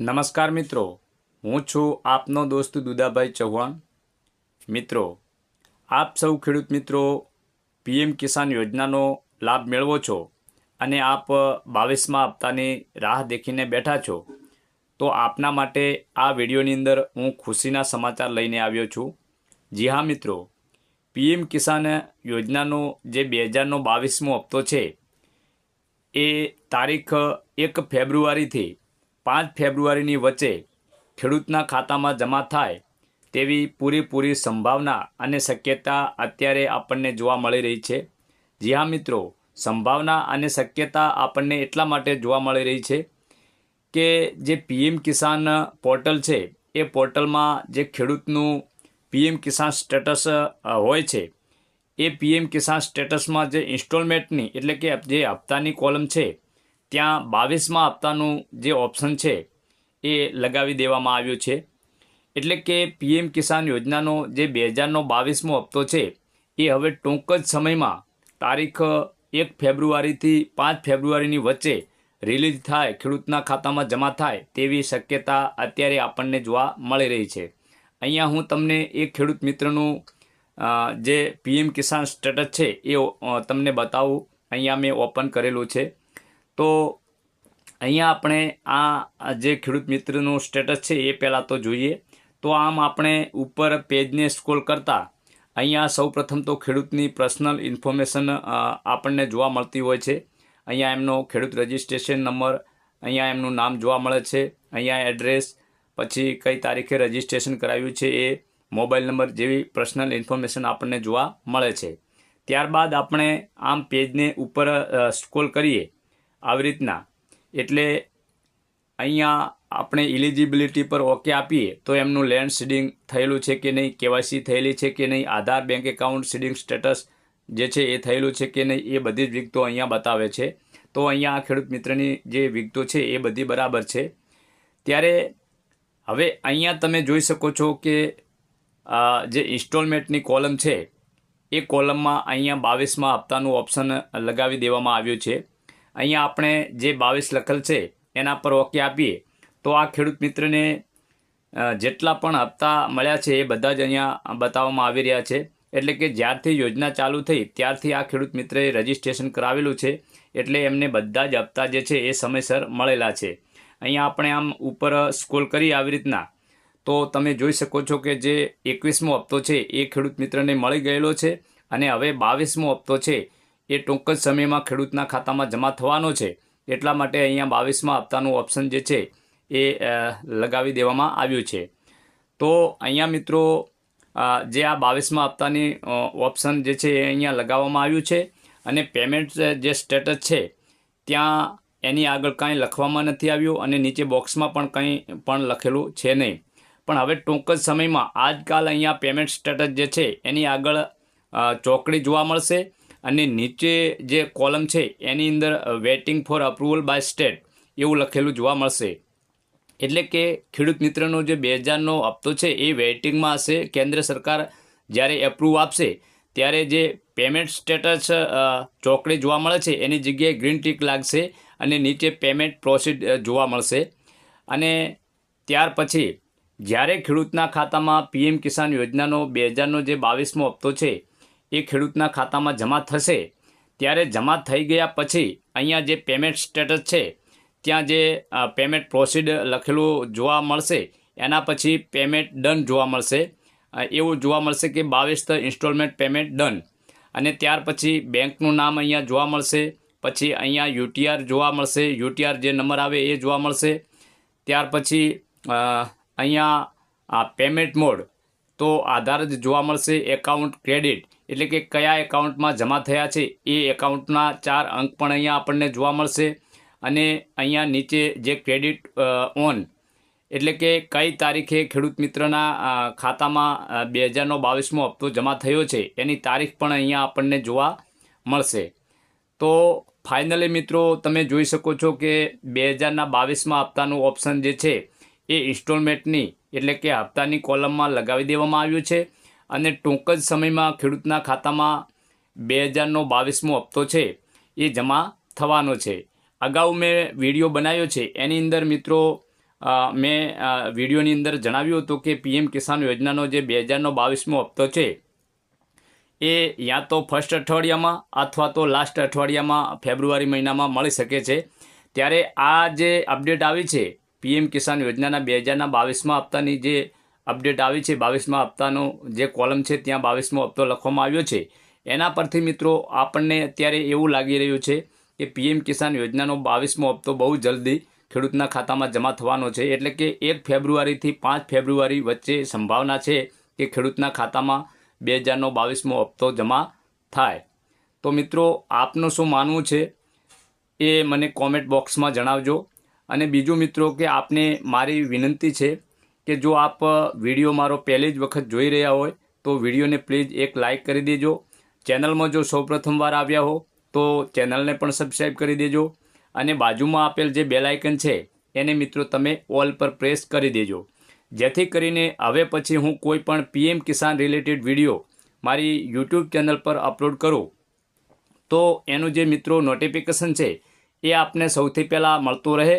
નમસ્કાર મિત્રો, હું છું આપનો દોસ્ત દુદાભાઈ ચૌહાણ. મિત્રો, આપ સૌ ખેડૂત મિત્રો પીએમ કિસાન યોજનાનો લાભ મેળવો છો અને આપ બાવીસમાં હપ્તાની રાહ દેખીને બેઠા છો, તો આપના માટે આ વિડીયોની અંદર હું ખુશીના સમાચાર લઈને આવ્યો છું. જી હા મિત્રો, પીએમ કિસાન યોજનાનો જે બે હજારનો બાવીસમો હપ્તો છે, એ તારીખ એક ફેબ્રુઆરીથી પાંચ ફેબ્રુઆરીની વચ્ચે ખેડૂતના ખાતામાં જમા થાય તેવી પૂરેપૂરી સંભાવના અને શક્યતા અત્યારે આપણને જોવા મળી રહી છે. જી હા, મિત્રો, સંભાવના અને શક્યતા આપણને એટલા માટે જોવા મળી રહી છે કે જે પીએમ કિસાન પોર્ટલ છે, એ પોર્ટલમાં જે ખેડૂતનું પીએમ કિસાન સ્ટેટસ હોય છે, એ પીએમ કિસાન સ્ટેટસમાં જે ઇન્સ્ટોલમેન્ટની, એટલે કે જે હપ્તાની કોલમ છે ત્યાં બાવીસમાં હપ્તાનું જે ઓપ્શન છે, એ લગાવી દેવામાં આવ્યું છે. એટલે કે પીએમ કિસાન યોજનાનો જે બે હજારનો બાવીસમો હપ્તો છે, એ હવે ટૂંક જ સમયમાં તારીખ એક ફેબ્રુઆરીથી પાંચ ફેબ્રુઆરીની વચ્ચે રિલીઝ થાય, ખેડૂતના ખાતામાં જમા થાય તેવી શક્યતા અત્યારે આપણને જોવા મળી રહી છે. અહીંયા હું તમને એક ખેડૂત મિત્રનું જે પીએમ કિસાન સ્ટેટસ છે, એ તમને બતાવું. અહીંયા મેં ઓપન કરેલું છે. તો અહીંયા આપણે આ જે ખેડૂત મિત્રનું સ્ટેટસ છે એ પહેલાં તો જોઈએ. તો આમ આપણે ઉપર પેજને સ્ક્રોલ કરતાં અહીંયા સૌપ્રથમ તો ખેડૂતની પર્સનલ ઇન્ફોર્મેશન આપણને જોવા મળતી હોય છે. અહીંયા એમનો ખેડૂત રજિસ્ટ્રેશન નંબર અહીંયા એમનું નામ જોવા મળે છે. અહીંયા એડ્રેસ પછી કઈ તારીખે રજિસ્ટ્રેશન કરાવ્યું છે એ મોબાઈલ નંબર જેવી પર્સનલ ઇન્ફોર્મેશન આપણને જોવા મળે છે. ત્યારબાદ આપણે આમ પેજને ઉપર સ્ક્રોલ કરીએ. આવી રીતના. એટલે અહીંયા આપણે ઇલિજિબિલિટી પર ઓકે આપીએ તો એમનું લેન્ડ સીડિંગ થયેલું છે કે નહીં કેવાયસી થયેલી છે કે નહીં, Aadhaar bank account seeding status જે છે એ થયેલું છે કે નહીં, એ બધી જ વિગતો અહીંયા બતાવે છે. તો અહીંયા આ ખેડૂત મિત્રની જે વિગતો છે એ બધી બરાબર છે. ત્યારે હવે અહીંયા તમે જોઈ શકો છો કે જે ઇન્સ્ટોલમેન્ટની કોલમ છે, એ કોલમમાં અહીંયા બાવીસમાં હપ્તાનું ઓપ્શન લગાવી દેવામાં આવ્યું છે. અહીંયા આપણે જે બાવીસ લખેલ છે, એના પર ઓકે આપીએ. તો આ ખેડૂત મિત્રને જેટલા પણ હપ્તા મળ્યા છે એ બધા જ અહીંયા બતાવવામાં આવી રહ્યા છે. એટલે કે જ્યારથી યોજના ચાલુ થઈ, ત્યારથી આ ખેડૂત મિત્રે રજીસ્ટ્રેશન કરાવેલું છે. એટલે એમને બધા જ હપ્તા જે છે એ સમયસર મળેલા છે. અહીંયા આપણે આમ ઉપર સ્ક્રોલ કરી આવી રીતના. તો તમે જોઈ શકો છો કે જે એકવીસમો હપ્તો છે એ ખેડૂત મિત્રને મળી ગયેલો છે. અને હવે બાવીસમો હપ્તો છે એ ટૂંક જ સમયમાં ખેડૂતના ખાતામાં જમા થવાનો છે. એટલા માટે અહીંયા બાવીસમાં હપ્તાનું ઓપ્શન જે છે એ લગાવી દેવામાં આવ્યું છે. તો અહીંયા મિત્રો જે આ બાવીસમાં હપ્તાની ઓપ્શન જે છે એ અહીંયા લગાવવામાં આવ્યું છે. અને પેમેન્ટ જે સ્ટેટસ છે, ત્યાં એની આગળ કાંઈ લખવામાં નથી આવ્યું અને નીચે બોક્સમાં પણ કંઈ પણ લખેલું છે નહીં. પણ હવે ટૂંક જ સમયમાં આજકાલ અહીંયા પેમેન્ટ સ્ટેટસ જે છે એની આગળ ચોકડી જોવા મળશે. અને નીચે જે કોલમ છે, એની અંદર waiting for approval by state એવું લખેલું જોવા મળશે. એટલે કે ખેડૂત મિત્રનો જે બે હજારનો હપ્તો છે, એ વેઇટિંગમાં હશે. કેન્દ્ર સરકાર જ્યારે એપ્રુવ આપશે, ત્યારે જે પેમેન્ટ સ્ટેટસ ચોકડી જોવા મળે છે, એની જગ્યાએ ગ્રીન ટીક લાગશે અને નીચે પેમેન્ટ પ્રોસીડ જોવા મળશે. અને ત્યાર પછી જ્યારે ખેડૂતના ખાતામાં પીએમ કિસાન યોજનાનો બે હજારનો જે બાવીસમો હપ્તો છે એ ખેડૂતના ખાતામાં જમા થશે. ત્યારે જમા થઈ ગયા પછી અહીંયા જે પેમેન્ટ સ્ટેટસ છે, ત્યાં જે પેમેન્ટ પ્રોસીડ લખેલું જોવા મળશે, એના પછી પેમેન્ટ ડન જોવા મળશે. એવું જોવા મળશે કે બાવીસ ઇન્સ્ટોલમેન્ટ પેમેન્ટ ડન અને ત્યાર પછી બેંકનું નામ અહીંયા જોવા મળશે, પછી અહીંયા યુટીઆર જોવા મળશે, યુટીઆર જે નંબર આવે એ જોવા મળશે. ત્યાર પછી અહીંયા પેમેન્ટ મોડ તો આધાર જ જોવા મળશે એકાઉન્ટ ક્રેડિટ એટલે કે કયા એકાઉન્ટમાં જમા થયા છે એ એકાઉન્ટના ચાર અંક પણ અહીંયા આપણને જોવા મળશે. અને અહીંયા નીચે જે ક્રેડિટ ઓન એટલે કે કઈ તારીખે ખેડૂત મિત્રના ખાતામાં બે હજારનો બાવીસમો હપ્તો જમા થયો છે એની તારીખ પણ અહીંયા આપણને જોવા મળશે. તો ફાઇનલી મિત્રો તમે જોઈ શકો છો કે બે હજારના બાવીસમાં હપ્તાનું ઓપ્શન જે છે એ ઇન્સ્ટોલમેન્ટની એટલે કે હપ્તાની કોલમમાં લગાવી દેવામાં આવ્યું છે. અને ટૂંક જ સમયમાં ખેડૂતના ખાતામાં બે હજારનો બાવીસમો હપ્તો છે, એ જમા થવાનો છે. અગાઉ મેં વીડિયો બનાવ્યો છે. એની અંદર મિત્રો મેં વિડીયોની અંદર જણાવ્યું હતું કે પીએમ કિસાન યોજનાનો જે બે હજારનો બાવીસમો હપ્તો છે, એ યા તો ફર્સ્ટ અઠવાડિયામાં અથવા તો લાસ્ટ અઠવાડિયામાં ફેબ્રુઆરી મહિનામાં મળી શકે છે. ત્યારે આ જે અપડેટ આવી છે, પીએમ કિસાન યોજનાના બે હજારના બાવીસમાં હપ્તાની જે અપડેટ આવી છે બાવીસમાં હપ્તાનો જે કોલમ છે, ત્યાં બાવીસમો હપ્તો લખવામાં આવ્યો છે. એના પરથી મિત્રો આપણને અત્યારે એવું લાગી રહ્યું છે કે પીએમ કિસાન યોજનાનો બાવીસમો હપ્તો બહુ જલ્દી ખેડૂતના ખાતામાં જમા થવાનો છે. એટલે કે એક ફેબ્રુઆરીથી પાંચ ફેબ્રુઆરી વચ્ચે સંભાવના છે કે ખેડૂતના ખાતામાં બે હજારનો બાવીસમો હપ્તો જમા થાય. તો મિત્રો, આપનું શું માનવું છે એ મને કોમેન્ટ બોક્સમાં જણાવજો. અને બીજું મિત્રો કે આપને મારી વિનંતી છે કે જો આપ વીડિયો મારો પહેલી જ વખત જોઈ રહ્યા હોય, તો વિડીયોને પ્લીઝ એક લાઇક કરી દેજો. ચેનલમાં જો સૌપ્રથમ વાર આવ્યા હો, તો ચેનલને પણ સબસ્ક્રાઈબ કરી દેજો. અને બાજુમાં આપેલ જે બેલ છે, એને મિત્રો તમે ઓલ પર પ્રેસ કરી દેજો. જેથી કરીને હવે પછી હું કોઈ પણ પીએમ કિસાન રિલેટેડ વીડિયો મારી યુટ્યુબ ચેનલ પર અપલોડ કરું, તો એનું જે મિત્રો નોટિફિકેશન છે, એ આપને સૌથી પહેલાં મળતું રહે.